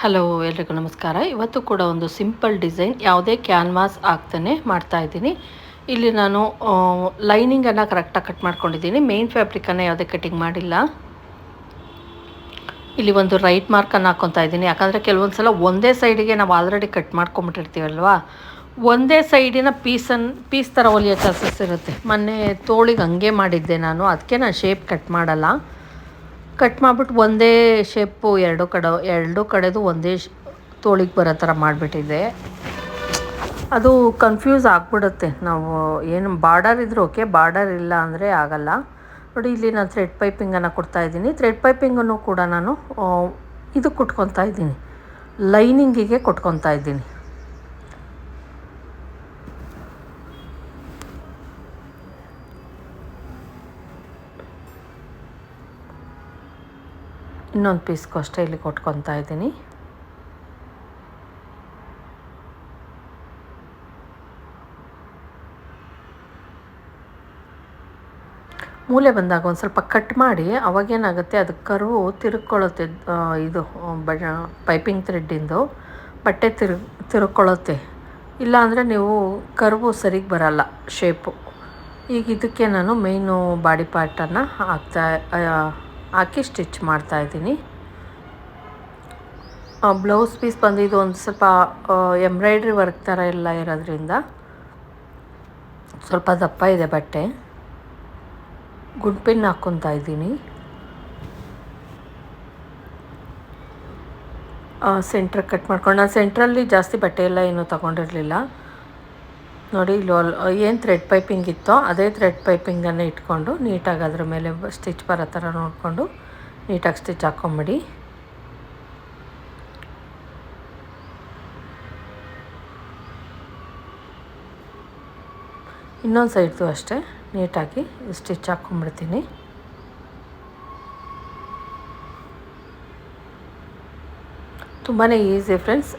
Hello, ಎಲ್ರಿಗೂ ನಮಸ್ಕಾರ. ಇವತ್ತು ಕೂಡ ಒಂದು ಸಿಂಪಲ್ ಡಿಸೈನ್, ಯಾವುದೇ ಕ್ಯಾನ್ವಾಸ್ ಆಗ್ತಾನೆ ಮಾಡ್ತಾ ಇದ್ದೀನಿ. ಇಲ್ಲಿ ನಾನು ಲೈನಿಂಗನ್ನು ಕರೆಕ್ಟಾಗಿ ಕಟ್ ಮಾಡ್ಕೊಂಡಿದ್ದೀನಿ. ಮೇನ್ ಫ್ಯಾಬ್ರಿಕನ್ನು ಯಾವುದೇ ಕಟಿಂಗ್ ಮಾಡಿಲ್ಲ. ಇಲ್ಲಿ ಒಂದು ರೈಟ್ ಮಾರ್ಕನ್ನು ಹಾಕ್ಕೊತಾ ಇದ್ದೀನಿ. ಯಾಕಂದರೆ ಕೆಲವೊಂದು ಸಲ ಒಂದೇ ಸೈಡಿಗೆ ನಾವು ಆಲ್ರೆಡಿ ಕಟ್ ಮಾಡ್ಕೊಂಬಿಟ್ಟಿರ್ತೀವಲ್ವಾ? ಒಂದೇ ಸೈಡಿನ ಪೀಸನ್ ಪೀಸ್ ಥರ ಹೊಲಿಯೋ ಚಾನ್ಸಸ್ ಇರುತ್ತೆ. ಮೊನ್ನೆ ತೋಳಿಗೆ ಹಂಗೆ ಮಾಡಿದ್ದೆ ನಾನು. ಅದಕ್ಕೆ ನಾನು ಶೇಪ್ ಕಟ್ ಮಾಡಲ್ಲ. ಕಟ್ ಮಾಡಿಬಿಟ್ಟು ಒಂದೇ ಶೇಪು ಎರಡು ಕಡೆ, ಎರಡು ಕಡೆದು ಒಂದೇ ತೋಳಿಗೆ ಬರೋ ಥರ ಮಾಡಿಬಿಟ್ಟಿದ್ದೆ ಅದು ಕನ್ಫ್ಯೂಸ್ ಆಗ್ಬಿಡುತ್ತೆ. ನಾವು ಏನು ಬಾರ್ಡರ್ ಇದ್ರೂ ಓಕೆ ಬಾರ್ಡರ್ ಇಲ್ಲ ಅಂದರೆ ಆಗಲ್ಲ. ನೋಡಿ, ಇಲ್ಲಿ ನಾನು ಥ್ರೆಡ್ ಪೈಪಿಂಗನ್ನು ಕೊಡ್ತಾಯಿದ್ದೀನಿ ಥ್ರೆಡ್ ಪೈಪಿಂಗನ್ನು ಕೂಡ ನಾನು ಇದು ಕೊಟ್ಕೊತಾ ಇದ್ದೀನಿ. ಲೈನಿಂಗಿಗೆ ಕೊಟ್ಕೊತಾ ಇದ್ದೀನಿ. ಇನ್ನೊಂದು ಪೀಸ್ಗೂ ಅಷ್ಟೇ ಇಲ್ಲಿ ಕೊಟ್ಕೊತಾ ಇದ್ದೀನಿ. ಮೂಲೆ ಬಂದಾಗ ಒಂದು ಸ್ವಲ್ಪ ಕಟ್ ಮಾಡಿ ಅವಾಗೇನಾಗುತ್ತೆ ಅದು ಕರುವು ತಿರುಕೊಳ್ಳುತ್ತೆ ಇದು ಬ ಪೈಪಿಂಗ್ ಥ್ರೆಡ್ಡಿಂದು ಬಟ್ಟೆ ತಿರು ತಿರುಗ್ಕೊಳ್ಳುತ್ತೆ ಇಲ್ಲಾಂದರೆ ನೀವು ಕರುವು ಸರಿಗೆ ಬರಲ್ಲ ಶೇಪು ಈಗ ಇದಕ್ಕೆ ನಾನು ಮೇಯ್ನು ಬಾಡಿ ಪಾರ್ಟನ್ನು ಹಾಕ್ತಾ ಹಾಕಿ ಸ್ಟಿಚ್ ಮಾಡ್ತಾಯಿದ್ದೀನಿ ಬ್ಲೌಸ್ ಪೀಸ್ ಬಂದಿದ್ದು ಒಂದು ಸ್ವಲ್ಪ ಎಂಬ್ರಾಯ್ಡ್ರಿ ವರ್ಕ್ ಥರ ಎಲ್ಲ ಇರೋದ್ರಿಂದ ಸ್ವಲ್ಪ ದಪ್ಪ ಇದೆ ಬಟ್ಟೆ. ಗುಂಡ್ಪಿನ್ ಹಾಕ್ಕೊತಾ ಇದ್ದೀನಿ. ಸೆಂಟ್ರ್ ಕಟ್ ಮಾಡ್ಕೊಂಡು. ನಾನು ಸೆಂಟ್ರಲ್ಲಿ ಜಾಸ್ತಿ ಬಟ್ಟೆ ಎಲ್ಲ ಏನೂ ತೊಗೊಂಡಿರಲಿಲ್ಲ. ನೋಡಿ ಇಲ್ಲಿ ಏನು ಥ್ರೆಡ್ ಪೈಪಿಂಗ್ ಇತ್ತೋ ಅದೇ ಥ್ರೆಡ್ ಪೈಪಿಂಗನ್ನು ಇಟ್ಕೊಂಡು ನೀಟಾಗಿ ಅದ್ರ ಮೇಲೆ ಸ್ಟಿಚ್ ಬರೋ ಥರ ನೋಡಿಕೊಂಡು ನೀಟಾಗಿ ಸ್ಟಿಚ್ ಹಾಕ್ಕೊಂಬಿಡಿ ಇನ್ನೊಂದು ಸೈಡ್ದು ಅಷ್ಟೇ ನೀಟಾಗಿ ಸ್ಟಿಚ್ ಹಾಕ್ಕೊಂಬಿಡ್ತೀನಿ ತುಂಬಾ ಈಸಿ ಫ್ರೆಂಡ್ಸ್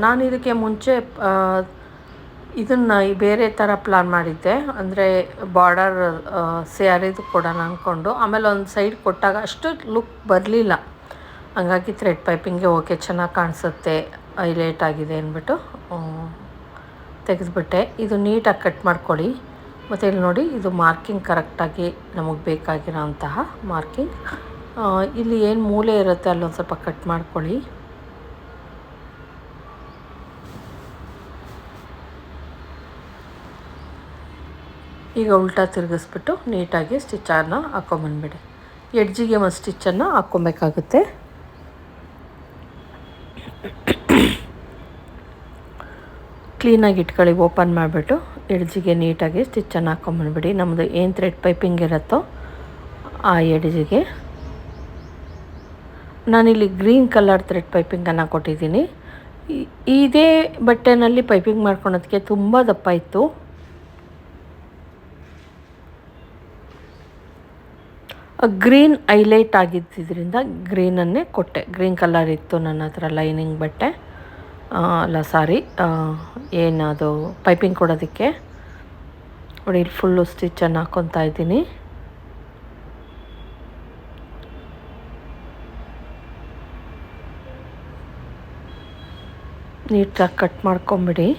ನಾನು ಇದಕ್ಕೆ ಮುಂಚೆ ಇದನ್ನು ಬೇರೆ ಥರ ಪ್ಲಾನ್ ಮಾಡಿದ್ದೆ. ಅಂದರೆ ಬಾರ್ಡರ್ ಸ್ಯಾರಿದು ಕೊಡೋಣ ಅಂದ್ಕೊಂಡು ಆಮೇಲೆ ಒಂದು ಸೈಡ್ ಕೊಟ್ಟಾಗ ಅಷ್ಟು ಲುಕ್ ಬರಲಿಲ್ಲ. ಹಂಗಾಗಿ ಥ್ರೆಡ್ ಪೈಪಿಂಗ್ಗೆ ಓಕೆ ಚೆನ್ನಾಗಿ ಕಾಣಿಸುತ್ತೆ ಹೈಲೈಟ್ ಆಗಿದೆ ಅಂದ್ಬಿಟ್ಟು ತೆಗೆದುಬಿಟ್ಟೆ. ಇದು ನೀಟಾಗಿ ಕಟ್ ಮಾಡ್ಕೊಳ್ಳಿ. ಮತ್ತು ಇಲ್ಲಿ ನೋಡಿ, ಇದು ಮಾರ್ಕಿಂಗ್ ಕರೆಕ್ಟಾಗಿ ನಮಗೆ ಬೇಕಾಗಿರೋ ಅಂತಹ ಮಾರ್ಕಿಂಗ್ ಇಲ್ಲಿ ಏನು ಮೂಲೆ ಇರುತ್ತೆ ಅಲ್ಲೊಂದು ಸ್ವಲ್ಪ ಕಟ್ ಮಾಡ್ಕೊಳ್ಳಿ. ಈಗ ಉಲ್ಟಾ ತಿರುಗಿಸ್ಬಿಟ್ಟು ನೀಟಾಗಿ ಸ್ಟಿಚ್ಚನ್ನು ಹಾಕ್ಕೊಂಬಂದ್ಬಿಡಿ ಎಡ್ಜಿಗೆ ಒಂದು ಸ್ಟಿಚ್ಚನ್ನು ಹಾಕ್ಕೊಬೇಕಾಗುತ್ತೆ. ಕ್ಲೀನಾಗಿ ಇಟ್ಕೊಳ್ಳಿ, ಓಪನ್ ಮಾಡಿಬಿಟ್ಟು ಎಡ್ಜಿಗೆ ನೀಟಾಗಿ ಸ್ಟಿಚ್ಚನ್ನು ಹಾಕ್ಕೊಂಬಂದ್ಬಿಡಿ ನಮ್ಮದು ಏನು ಥ್ರೆಡ್ ಪೈಪಿಂಗ್ ಇರುತ್ತೋ ಆ ಎಡ್ಜಿಗೆ. ನಾನಿಲ್ಲಿ ಗ್ರೀನ್ ಕಲರ್ ಥ್ರೆಡ್ ಪೈಪಿಂಗನ್ನು ಕೊಟ್ಟಿದ್ದೀನಿ. ಇದೇ ಬಟ್ಟೆನಲ್ಲಿ ಪೈಪಿಂಗ್ ಮಾಡ್ಕೊಳೋದಕ್ಕೆ ತುಂಬ ದಪ್ಪ ಇತ್ತು. ಗ್ರೀನ್ ಹೈಲೈಟ್ ಆಗಿದ್ದರಿಂದ ಗ್ರೀನನ್ನೇ ಕೊಟ್ಟೆ. ಗ್ರೀನ್ ಕಲರ್ ಇತ್ತು ನನ್ನ ಹತ್ರ ಲೈನಿಂಗ್ ಬಟ್ಟೆ. ಅಲ್ಲ, ಸಾರಿ. ಏನದು ಪೈಪಿಂಗ್ ಕೊಡೋದಕ್ಕೆ. ನೋಡಿ ಫುಲ್ಲು ಸ್ಟಿಚ್ಚನ್ನು ಹಾಕ್ಕೊತಾ ಇದ್ದೀನಿ. ನೀಟಾಗಿ ಕಟ್ ಮಾಡ್ಕೊಂಬಿಡಿ.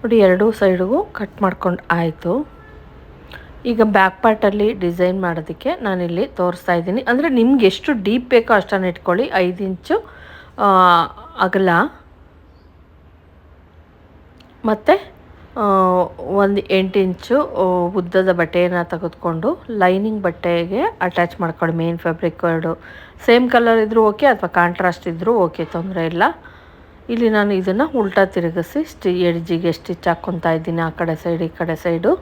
ನೋಡಿ, ಎರಡೂ ಸೈಡಿಗೂ ಕಟ್ ಮಾಡ್ಕೊಂಡು ಆಯಿತು. ಈಗ ಬ್ಯಾಕ್ ಪಾರ್ಟಲ್ಲಿ ಡಿಸೈನ್ ಮಾಡೋದಕ್ಕೆ ನಾನಿಲ್ಲಿ ತೋರಿಸ್ತಾ ಇದ್ದೀನಿ. ಅಂದರೆ ನಿಮ್ಗೆ ಎಷ್ಟು ಡೀಪ್ ಬೇಕೋ ಅಷ್ಟನ್ನು ಇಟ್ಕೊಳ್ಳಿ. ಐದು ಇಂಚು ಅಗಲ. ಮತ್ತು ಒಂದು ಎಂಟು ಇಂಚು ಉದ್ದದ ಬಟ್ಟೆಯನ್ನು ತೆಗೆದುಕೊಂಡು ಲೈನಿಂಗ್ ಬಟ್ಟೆಗೆ ಅಟ್ಯಾಚ್ ಮಾಡ್ಕೊಳ್ಳಿ. ಮೇನ್ ಫ್ಯಾಬ್ರಿಕ್ ಎರಡು ಸೇಮ್ ಕಲರ್ ಇದ್ದರೂ ಓಕೆ ಅಥವಾ ಕಾಂಟ್ರಾಸ್ಟ್ ಇದ್ದರೂ ಓಕೆ ತೊಂದರೆ ಇಲ್ಲ. ಇಲ್ಲಿ ನಾನು ಇದನ್ನು ಉಲ್ಟಾ ತಿರುಗಿಸಿ, ಸ್ಟಿ ಎಡ್ಜಿಗೆ ಸ್ಟಿಚ್ ಹಾಕ್ಕೊತಾ ಇದ್ದೀನಿ ಆ ಕಡೆ ಸೈಡ್ ಈ ಕಡೆ ಸೈಡು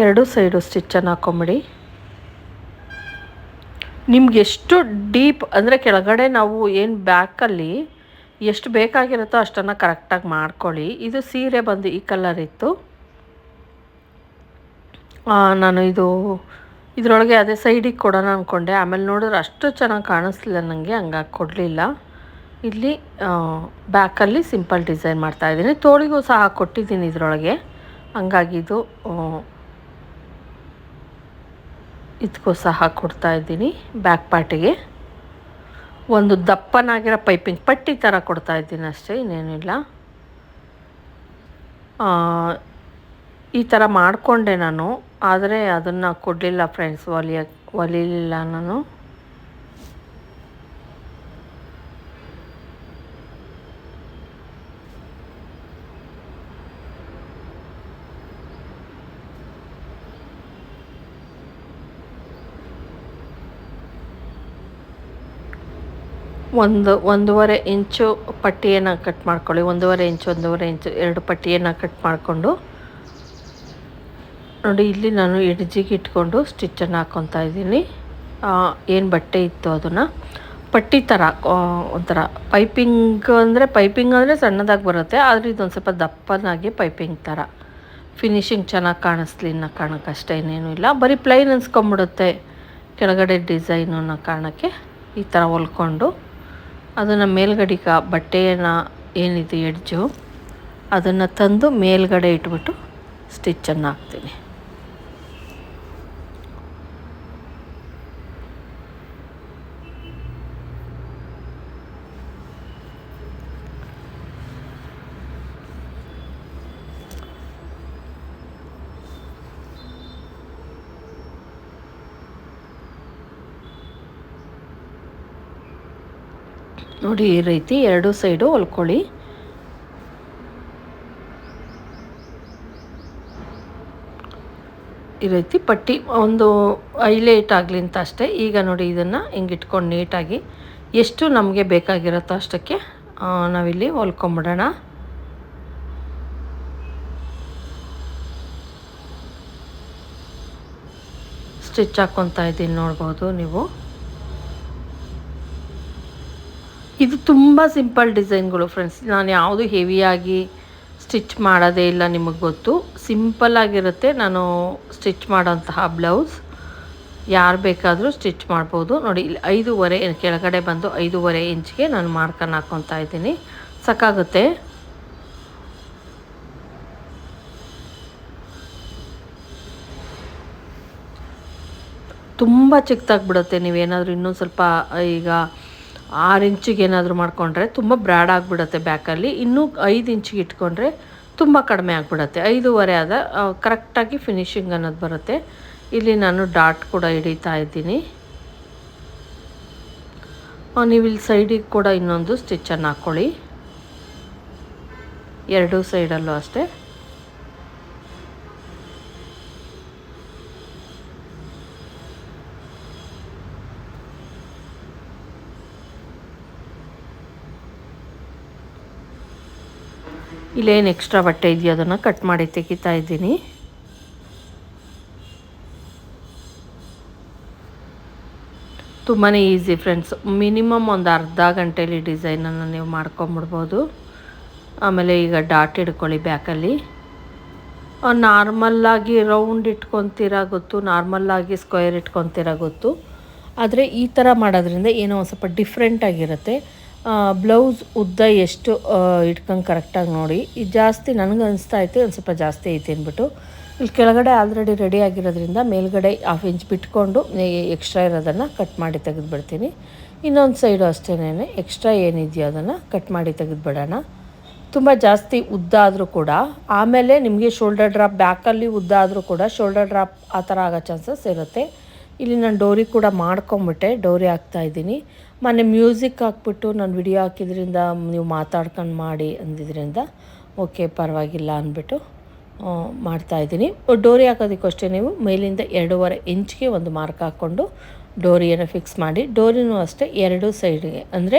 ಎರಡು ಸೈಡು ಸ್ಟಿಚ್ಚನ್ನು ಹಾಕ್ಕೊಂಬಿಡಿ ನಿಮ್ಗೆ ಎಷ್ಟು ಡೀಪ್, ಅಂದರೆ ಕೆಳಗಡೆ ನಾವು ಏನು ಬ್ಯಾಕಲ್ಲಿ ಎಷ್ಟು ಬೇಕಾಗಿರುತ್ತೋ ಅಷ್ಟನ್ನು ಕರೆಕ್ಟಾಗಿ ಮಾಡ್ಕೊಳ್ಳಿ. ಇದು ಸೀರೆ ಬಂದು ಈ ಕಲರ್ ಇತ್ತು. ನಾನು ಇದು ಇದರೊಳಗೆ ಅದೇ ಸೈಡಿಗೆ ಕೊಡೋಣ ಅಂದ್ಕೊಂಡೆ ಆಮೇಲೆ ನೋಡಿದ್ರೆ ಅಷ್ಟು ಚೆನ್ನಾಗಿ ಕಾಣಿಸ್ಲಿಲ್ಲ ನನಗೆ, ಹಂಗಾಗಿ ಕೊಡಲಿಲ್ಲ. ಇಲ್ಲಿ ಬ್ಯಾಕಲ್ಲಿ ಸಿಂಪಲ್ ಡಿಸೈನ್ ಮಾಡ್ತಾಯಿದ್ದೀನಿ ತೋಳಿಗೂ ಸಹ ಕೊಟ್ಟಿದ್ದೀನಿ ಇದರೊಳಗೆ. ಹಂಗಾಗಿ ಇದು ಇದಕ್ಕೂ ಸಹ ಕೊಡ್ತಾ ಇದ್ದೀನಿ ಬ್ಯಾಕ್ ಪಾರ್ಟಿಗೆ ಒಂದು ದಪ್ಪನಾಗಿರೋ ಪೈಪಿಂಗ್ ಪಟ್ಟಿ ಥರ ಕೊಡ್ತಾ ಇದ್ದೀನಿ ಅಷ್ಟೇ, ಇನ್ನೇನಿಲ್ಲ. ಈ ಥರ ಮಾಡಿಕೊಂಡೆ ನಾನು, ಆದರೆ ಅದನ್ನು ಕೊಡಲಿಲ್ಲ ಫ್ರೆಂಡ್ಸ್ ಒಲಿಯ ಹೊಲಿಲಿಲ್ಲ ನಾನು. ಒಂದು, ಒಂದೂವರೆ ಇಂಚು ಪಟ್ಟಿಯನ್ನು ಕಟ್ ಮಾಡ್ಕೊಳ್ಳಿ. ಒಂದೂವರೆ ಇಂಚು ಒಂದೂವರೆ ಇಂಚು ಎರಡು ಪಟ್ಟಿಯನ್ನು ಕಟ್ ಮಾಡಿಕೊಂಡು ನೋಡಿ, ಇಲ್ಲಿ ನಾನು ಎಡ್ಜಿಗೆ ಇಟ್ಕೊಂಡು ಸ್ಟಿಚ್ಚನ್ನು ಹಾಕ್ಕೊತಾ ಇದ್ದೀನಿ. ಏನು ಬಟ್ಟೆ ಇತ್ತು ಅದನ್ನು. ಪಟ್ಟಿ ಥರ ಒಂಥರ ಪೈಪಿಂಗ್ ಅಂದರೆ ಪೈಪಿಂಗ್ ಅಂದರೆ ಸಣ್ಣದಾಗಿ ಬರುತ್ತೆ, ಆದರೆ ಇದೊಂದು ಸ್ವಲ್ಪ ದಪ್ಪನಾಗಿ ಪೈಪಿಂಗ್ ಥರ ಫಿನಿಶಿಂಗ್ ಚೆನ್ನಾಗಿ ಕಾಣಿಸ್ಲಿ ಅನ್ನೋ ಕಾರಣಕ್ಕಷ್ಟೇ ಇಲ್ಲ. ಬರೀ ಪ್ಲೈನ್ ಅನ್ಸ್ಕೊಂಬಿಡುತ್ತೆ ಕೆಳಗಡೆ ಡಿಸೈನ್ ಅನ್ನೋ ಕಾರಣಕ್ಕೆ ಈ ಥರ ಹೊಲ್ಕೊಂಡು ಅದನ್ನು ಮೇಲ್ಗಡಿಗ ಬಟ್ಟೆಯನ್ನು ಏನಿದೆ ಎಡ್ಜು ಅದನ್ನು ತಂದು ಮೇಲ್ಗಡೆ ಇಟ್ಬಿಟ್ಟು ಸ್ಟಿಚ್ಚನ್ನು ಹಾಕ್ತೀನಿ. ನೋಡಿ ಈ ರೀತಿ ಎರಡು ಸೈಡು ಹೊಲ್ಕೊಳ್ಳಿ. ಈ ರೀತಿ ಪಟ್ಟಿ ಒಂದು ಹೈಲೈಟ್ ಆಗಲಿ ಅಂತ ಅಷ್ಟೇ. ಈಗ ನೋಡಿ ಇದನ್ನು ಹಿಂಗೆ ಇಟ್ಕೊಂಡು ನೀಟಾಗಿ ಎಷ್ಟು ನಮಗೆ ಬೇಕಾಗಿರುತ್ತೋ ಅಷ್ಟಕ್ಕೆ ನಾವಿಲ್ಲಿ ಹೊಲ್ಕೊಂಬಿಡೋಣ. ಸ್ಟಿಚ್ ಹಾಕ್ಕೊತಾ ಇದ್ದೀನಿ ನೋಡ್ಬೋದು ನೀವು. ಇದು ತುಂಬ ಸಿಂಪಲ್ ಡಿಸೈನ್ಗಳು ಫ್ರೆಂಡ್ಸ್ ನಾನು ಯಾವುದು ಹೆವಿಯಾಗಿ ಸ್ಟಿಚ್ ಮಾಡೋದೇ ಇಲ್ಲ ನಿಮಗೆ ಗೊತ್ತು. ಸಿಂಪಲ್ಲಾಗಿರುತ್ತೆ ನಾನು ಸ್ಟಿಚ್ ಮಾಡೋಂತಹ ಬ್ಲೌಸ್ ಯಾರು ಬೇಕಾದರೂ ಸ್ಟಿಚ್ ಮಾಡ್ಬೋದು. ನೋಡಿ, ಇಲ್ಲಿ ಐದೂವರೆ ಕೆಳಗಡೆ ಬಂದು ಐದೂವರೆ ಇಂಚ್ಗೆ ನಾನು ಮಾರ್ಕನ್ನು ಹಾಕ್ಕೊತಾ ಇದ್ದೀನಿ. ಸಾಕಾಗುತ್ತೆ ತುಂಬ ಚಿಕ್ಕದಾಗ್ಬಿಡುತ್ತೆ. ನೀವೇನಾದರೂ ಇನ್ನೊಂದು ಸ್ವಲ್ಪ ಈಗ ಆರು ಇಂಚಿಗೆ ಏನಾದರೂ ಮಾಡಿಕೊಂಡ್ರೆ ತುಂಬ ಬ್ರ್ಯಾಡ್ ಆಗಿಬಿಡತ್ತೆ ಬ್ಯಾಕಲ್ಲಿ ಇನ್ನೂ ಐದು ಇಂಚಿಗೆ ಇಟ್ಕೊಂಡ್ರೆ ತುಂಬ ಕಡಿಮೆ ಆಗಿಬಿಡತ್ತೆ. ಐದೂವರೆ ಆದ ಕರೆಕ್ಟಾಗಿ ಫಿನಿಶಿಂಗ್ ಅನ್ನೋದು ಬರುತ್ತೆ. ಇಲ್ಲಿ ನಾನು ಡಾಟ್ ಕೂಡ ಹಿಡಿತಾ ಇದ್ದೀನಿ. ನೀವು ಇಲ್ಲಿ ಸೈಡಿಗೆ ಕೂಡ ಇನ್ನೊಂದು ಸ್ಟಿಚ್ಚನ್ನು ಹಾಕ್ಕೊಳ್ಳಿ ಎರಡೂ ಸೈಡಲ್ಲೂ ಅಷ್ಟೇ. ಇಲ್ಲೇನು ಎಕ್ಸ್ಟ್ರಾ ಬಟ್ಟೆ ಇದೆಯೋ ಅದನ್ನು ಕಟ್ ಮಾಡಿ ತೆಗಿತಾ ಇದ್ದೀನಿ. ತುಂಬಾ ಈಸಿ ಫ್ರೆಂಡ್ಸ್ ಮಿನಿಮಮ್ ಒಂದು ಅರ್ಧ ಗಂಟೇಲಿ ಡಿಸೈನನ್ನು ನೀವು ಮಾಡ್ಕೊಂಬಿಡ್ಬೋದು. ಆಮೇಲೆ ಈಗ ಡಾಟ್ ಹಿಡ್ಕೊಳ್ಳಿ ಬ್ಯಾಕಲ್ಲಿ ನಾರ್ಮಲ್ಲಾಗಿ ರೌಂಡ್ ಇಟ್ಕೊತೀರ ಗೊತ್ತು ನಾರ್ಮಲ್ಲಾಗಿ ಸ್ಕ್ವೇರ್ ಇಟ್ಕೊತೀರ ಗೊತ್ತು. ಆದರೆ ಈ ಥರ ಮಾಡೋದ್ರಿಂದ ಏನೋ ಒಂದು ಸ್ವಲ್ಪ ಡಿಫ್ರೆಂಟಾಗಿರುತ್ತೆ ಬ್ಲೌಸ್ ಉದ್ದ ಎಷ್ಟು ಇಟ್ಕೊಂಡು ಕರೆಕ್ಟಾಗಿ ನೋಡಿ. ಇದು ಜಾಸ್ತಿ ನನಗೆ ಅನಿಸ್ತಾ ಐತೆ, ಒಂದು ಸ್ವಲ್ಪ ಜಾಸ್ತಿ ಐತೆ ಅಂದ್ಬಿಟ್ಟು. ಇಲ್ಲಿ ಕೆಳಗಡೆ ಆಲ್ರೆಡಿ ರೆಡಿ ಆಗಿರೋದ್ರಿಂದ ಮೇಲ್ಗಡೆ ಹಾಫ್ ಇಂಚ್ ಬಿಟ್ಕೊಂಡು ಎಕ್ಸ್ಟ್ರಾ ಇರೋದನ್ನು ಕಟ್ ಮಾಡಿ ತೆಗೆದುಬಿಡ್ತೀನಿ. ಇನ್ನೊಂದು ಸೈಡು ಅಷ್ಟೇ ಎಕ್ಸ್ಟ್ರಾ ಏನಿದೆಯೋ ಅದನ್ನು ಕಟ್ ಮಾಡಿ ತೆಗೆದುಬಿಡೋಣ. ತುಂಬ ಜಾಸ್ತಿ ಉದ್ದ ಆದರೂ ಕೂಡ, ಆಮೇಲೆ ನಿಮಗೆ ಶೋಲ್ಡರ್ ಡ್ರಾಪ್ ಬ್ಯಾಕಲ್ಲಿ ಉದ್ದ ಆದರೂ ಕೂಡ ಶೋಲ್ಡರ್ ಡ್ರಾಪ್ ಆ ಥರ ಆಗೋ ಚಾನ್ಸಸ್ ಇರುತ್ತೆ. ಇಲ್ಲಿ ನಾನು ಡೋರಿ ಕೂಡ ಮಾಡ್ಕೊಂಬಿಟ್ಟೆ, ಡೋರಿ ಹಾಕ್ತಾಯಿದ್ದೀನಿ ಮೊನ್ನೆ ಮ್ಯೂಸಿಕ್ ಹಾಕ್ಬಿಟ್ಟು ನಾನು ವಿಡಿಯೋ ಹಾಕಿದ್ರಿಂದ ನೀವು ಮಾತಾಡ್ಕೊಂಡು ಮಾಡಿ ಅಂದಿದ್ರಿಂದ ಓಕೆ ಪರವಾಗಿಲ್ಲ ಅಂದ್ಬಿಟ್ಟು ಮಾಡ್ತಾಯಿದ್ದೀನಿ ಡೋರಿ ಹಾಕೋದಕ್ಕೂ ಅಷ್ಟೇ ನೀವು ಮೇಲಿಂದ ಎರಡೂವರೆ ಇಂಚ್ಗೆ ಒಂದು ಮಾರ್ಕ್ ಹಾಕ್ಕೊಂಡು ಡೋರಿಯನ್ನು ಫಿಕ್ಸ್ ಮಾಡಿ, ಡೋರಿನೂ ಅಷ್ಟೇ ಎರಡು ಸೈಡ್ಗೆ, ಅಂದರೆ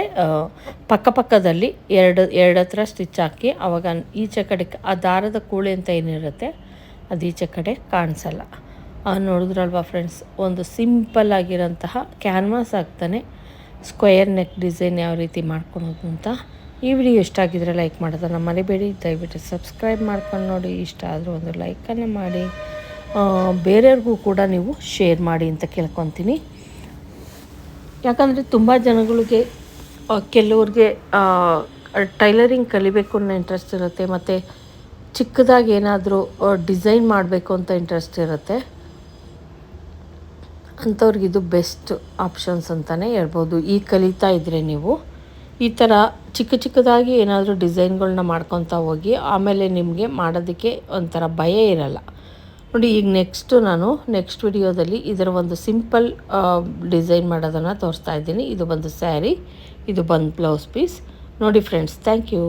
ಪಕ್ಕಪಕ್ಕದಲ್ಲಿ ಎರಡು ಎರಡು ಹತ್ರ ಸ್ಟಿಚ್ ಹಾಕಿ ಆವಾಗ ಈಚೆ ಕಡೆ ಆ ದಾರದ ಕೂಳೆ ಅಂತ ಏನಿರುತ್ತೆ ಅದು ಈಚೆ ಕಡೆ ಕಾಣಿಸಲ್ಲ. ನೋಡಿದ್ರಲ್ವಾ ಫ್ರೆಂಡ್ಸ್, ಒಂದು ಸಿಂಪಲ್ ಆಗಿರೋಂತಹ ಕ್ಯಾನ್ವಾಸ್ ಆಗ್ತಾನೆ. ಸ್ಕ್ವಯರ್ ನೆಕ್ ಡಿಸೈನ್ ಯಾವ ರೀತಿ ಮಾಡ್ಕೊಳೋದು ಅಂತ ಈ ವಿಡಿಯೋ ಇಷ್ಟ ಆಗಿದ್ರೆ ಲೈಕ್ ಮಾಡೋದನ್ನು ಮರಿಬೇಡಿ. ದಯವಿಟ್ಟು ಸಬ್ಸ್ಕ್ರೈಬ್ ಮಾಡ್ಕೊಂಡು ನೋಡಿ. ಇಷ್ಟ ಆದರೂ ಒಂದು ಲೈಕನ್ನು ಮಾಡಿ. ಬೇರೆಯವ್ರಿಗೂ ಕೂಡ ನೀವು ಶೇರ್ ಮಾಡಿ ಅಂತ ಕೇಳ್ಕೊತೀನಿ. ಯಾಕಂದರೆ ತುಂಬ ಜನಗಳಿಗೆ ಕೆಲವ್ರಿಗೆ ಟೈಲರಿಂಗ್ ಕಲಿಬೇಕು ಅನ್ನೋ ಇಂಟ್ರೆಸ್ಟ್ ಇರುತ್ತೆ, ಮತ್ತು ಚಿಕ್ಕದಾಗಿ ಏನಾದರೂ ಡಿಸೈನ್ ಮಾಡಬೇಕು ಅಂತ ಇಂಟ್ರೆಸ್ಟ್ ಇರುತ್ತೆ. ಅಂಥವ್ರಿಗೆ ಇದು ಬೆಸ್ಟ್ ಆಪ್ಷನ್ಸ್ ಅಂತಲೇ ಹೇಳ್ಬೋದು. ಈ ಕಲಿತಾ ಇದ್ದರೆ ನೀವು ಈ ಥರ ಚಿಕ್ಕ ಚಿಕ್ಕದಾಗಿ ಏನಾದರೂ ಡಿಸೈನ್ಗಳನ್ನ ಮಾಡ್ಕೊತಾ ಹೋಗಿ ಆಮೇಲೆ ನಿಮಗೆ ಮಾಡೋದಕ್ಕೆ ಒಂಥರ ಭಯ ಇರಲ್ಲ. ನೋಡಿ, ಈಗ ನೆಕ್ಸ್ಟು ನಾನು ನೆಕ್ಸ್ಟ್ ವಿಡಿಯೋದಲ್ಲಿ ಇದರ ಒಂದು ಸಿಂಪಲ್ ಡಿಸೈನ್ ಮಾಡೋದನ್ನು ತೋರಿಸ್ತಾ ಇದ್ದೀನಿ. ಇದು ಬಂದು ಸ್ಯಾರಿ, ಇದು ಬಂದು ಬ್ಲೌಸ್ ಪೀಸ್. ನೋಡಿ ಫ್ರೆಂಡ್ಸ್ ಥ್ಯಾಂಕ್ ಯು